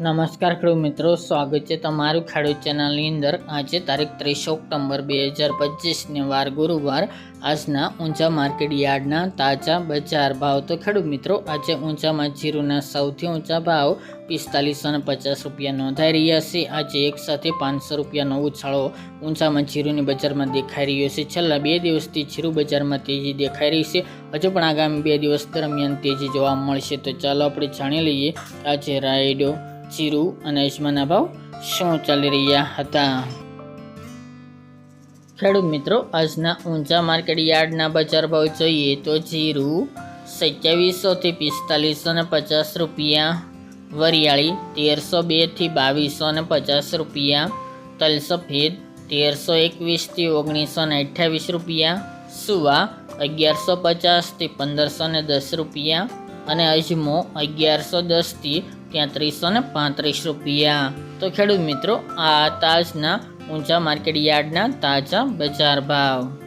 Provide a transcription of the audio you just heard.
નમસ્કાર ખેડૂત મિત્રો, સ્વાગત છે તમારું ખેડૂત ચેનલની અંદર. આજે તારીખ ત્રીસ ઓક્ટોબર બે હજાર પચીસને વાર ગુરુવાર. આજના ઊંચા માર્કેટ યાર્ડના તાજા બજાર ભાવ. તો ખેડૂત મિત્રો, આજે ઊંચામાં જીરુના સૌથી ઊંચા ભાવ પિસ્તાલીસો અને પચાસ રૂપિયા નોંધાઈ રહ્યા છે. આજે એક સાથે પાંચસો રૂપિયાનો ઉછાળો ઊંચામાં જીરુની બજારમાં દેખાઈ રહ્યો છે. છેલ્લા બે દિવસથી જીરુ બજારમાં તેજી દેખાઈ રહી છે. હજુ પણ આગામી બે દિવસ દરમિયાન તેજી જોવા મળશે. તો ચાલો આપણે જાણી લઈએ. આજે રાયડો જીરું અને અજમાના ભાવ શું ચાલી રહ્યા હતા? ખેડૂત મિત્રો, આજના ઊંચા માર્કેટ યાર્ડના બજાર ભાવ જોઈએ તો જીરું સત્યાવીસોથી પિસ્તાલીસો ને પચાસ રૂપિયા, વરિયાળી તેરસો બેથી બાવીસો ને પચાસ રૂપિયા તલ સફેદ તેરસો એકવીસથી ઓગણીસો ને અઠ્યાવીસ રૂપિયા, સુવા અગિયારસો પચાસથી પંદરસો ને દસ રૂપિયા અને અજમો અગિયારસો દસથી ત્યાંત્રીસો ને પાંત્રીસ રૂપિયા. તો ખેડૂત મિત્રો, આ તાજના ઊંચા માર્કેટ યાર્ડના તાજા બજાર ભાવ.